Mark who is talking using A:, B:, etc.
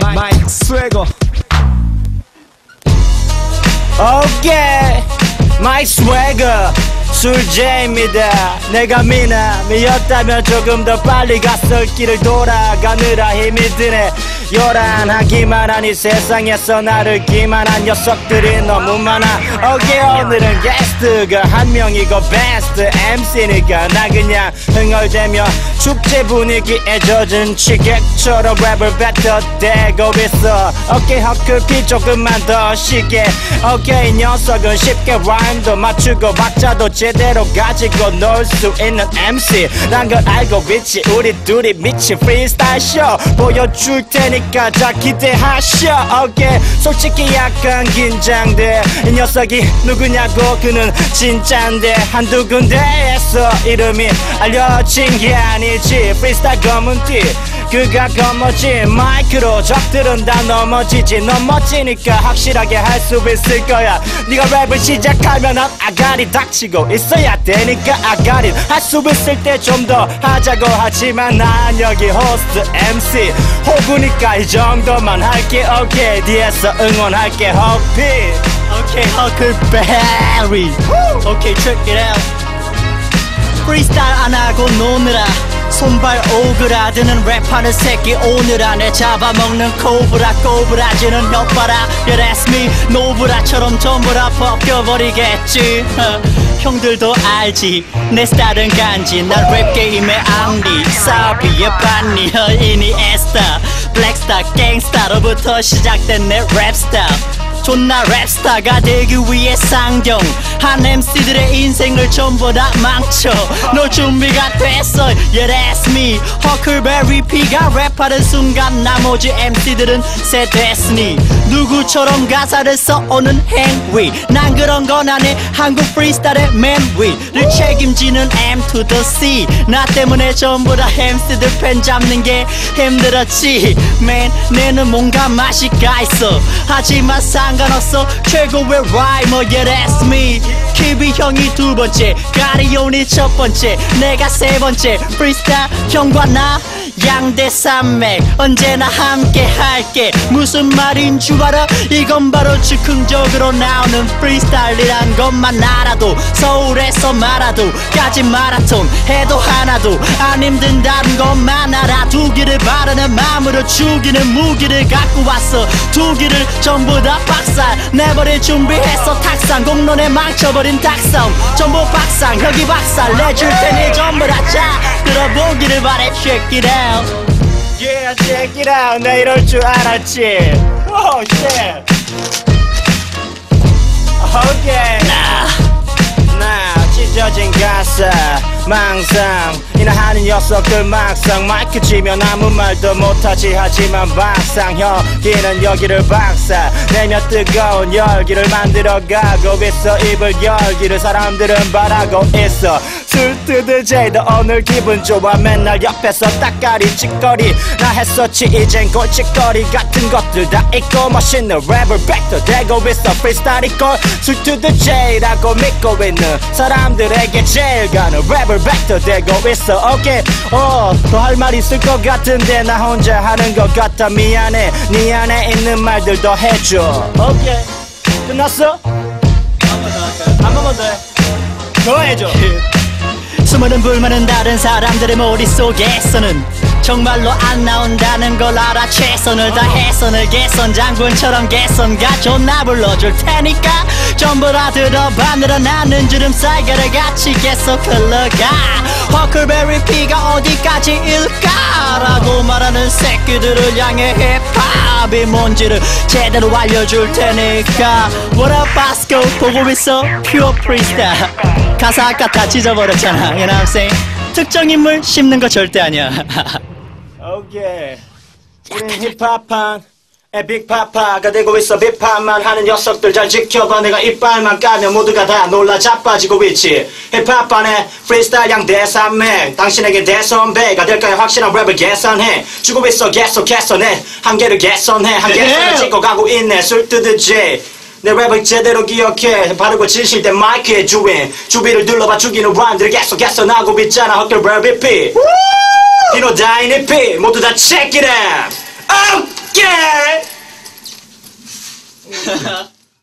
A: 마이 마이 스웨거.
B: 오케이. 마이 스웨거. 술제입니다. 내가 미나 미였다면 조금 더 빨리 갔을 길을 돌아가느라 힘이 드네 요란하기만 하니 세상에서 나를 기만한 녀석들이 너무 많아. 오케이 오늘은 게스트가 한 명이고 베스트 MC니까 나 그냥 흥얼대며 축제 분위기에 젖은 취객처럼 랩을 뱉어대고 있어. 오케이 헛글피 조금만 더 쉽게. 오케이 녀석은 쉽게 라임도 맞추고 박자도 제대로 가지고 놀 수 있는 MC 난 걸 알고 있지. 우리 둘이 미친 프리스타일 쇼 보여줄 테니 까 자 기대하셔. 오케이 솔직히 약간 긴장돼. 이 녀석이 누구냐고 그는 진짠데. 한두 군데에서 이름이 알려진 게 아니지. 프리스타일 검은 띠 그가 검어진 마이크로 적들은 다 넘어지지. 넘어지니까 확실하게 할 수 있을 거야. 네가 랩을 시작하면 난 아가리 닥치고 있어야 되니까 아가리. 할 수 있을 때 좀 더 하자고 하지만 난 여기 호스트 MC 호구니까 이 정도만 할게. 오케이 뒤에서 응원할게 허피. 오케이 허클베리. 오케이 check it out.
C: 프리스타일 안 하고 노느라 손발 오그라드는 랩하는 새끼 오늘 안에 잡아먹는 코브라 꼬부라지는 혓바라. Yeah that's me 노브라처럼 전부 다 벗겨버리겠지. 어, 형들도 알지 내 스타일은 간지. 난 랩게임의 앙리 사비의 반니. 이니 에스타 블랙스타 갱스타로부터 시작된 내 랩스타일 존나 랩스타가 되기 위해 상경. 한 MC들의 인생을 전부 다 망쳐. 너 준비가 됐어. Yeah that's me. 허클베리 피가 랩하는 순간 나머지 MC들은 세됐으니 누구처럼 가사를 써오는 행위. 난 그런 건 안해 한국 프리스타일의 맨 위를 책임지는 M to the C. 나 때문에 전부 다 MC들 팬 잡는 게 힘들었지. Man 내는 뭔가 맛이 가 있어. 하지만 상관없어. 최고의 라이머 Yeah that's me 키비 형이 두 번째 가리온이 첫 번째 내가 세 번째 프리스타일 형과 나 양대 산맥 언제나 함께 할게. 무슨 말인 줄 알아? 이건 바로 즉흥적으로 나오는 프리스타일이란 것만 알아도 서울에서 말아도 까지 마라톤 해도 하 나도 안 힘든다는 것만 알아. 두 길을 바르는 마음으로 죽이는 무기를 갖고 왔어. 두 길을 전부 다 박살 내버릴 준비했어. 탁상 공론에 망쳐버린 탁성. 전부 박상 혁이 박살 내줄 테니 전부 다자. 들어보기를 바래 check it out.
B: Yeah check it out. 나 이럴 줄 알았지. Oh shit Okay 나 찢어진 가사 망상. 이나 하는 녀석들 막상. 마이크 치면 아무 말도 못하지 하지만 박상. 여기는 여기를 박사. 내며 뜨거운 열기를 만들어가고 있어. 입을 열기를 사람들은 바라고 있어 술뜨듯 제도 오늘 기분 좋아 맨날 옆에서 따까리 찌꺼리. 나 했었지 이젠 골칫거리 같은 것들 다 있고 멋있는 랩을 뱉어대고 있어 프리스타일 있고 술뜨듯 제이라고 믿고 있는 사람들에게 제일 가는 랩을 뱉어대고 있어. 오케이 어더 할 말 있을 것 같은데 나 혼자 하는 것 같아. 미안해. 네 안에 있는 말들 더 해줘. 오케이 끝났어? 한 번만 더해더 해줘
C: 수많은 불만은 다른 사람들의 머릿속에서는 정말로 안 나온다는 걸 알아? 최선을 다해서 늘 개선 장군처럼 개선가 존나 불러줄 테니까 전부 다 들어봐. 늘어나는 주름 살결을 같이 계속 흘러가. 허클베리 피가 어디까지일까? 라고 말하는 새끼들을 향해 힙합이 뭔지를 제대로 알려줄 테니까. What up Basco 보고 있어? Pure Freestyle. 가사 아까 다 찢어버렸잖아. You know what I'm saying? 특정 인물 씹는 거 절대 아니야
B: 오케이. 우린 힙합한 에픽파파가 되고 있어. 빅팝만 하는 녀석들 잘 지켜봐. 내가 이빨만 까면 모두가 다 놀라 자빠지고 있지. 힙합판에 프리스타일 양 대산맥 당신에게 대선배가 될까요? 확실한 랩을 개선해. 주고 있어. 계속해서 내 한계를 개선해. 한계를 찍고 가고 있네. 술 뜯듯이 내 랩을 제대로 기억해. 바르고 진실된 마이크의 주인. 주비를 둘러봐. 죽이는 라임들을 계속해서 나고 있잖아. 헛글 랩이 You know, dying it pay. Moto that check it out. Okay.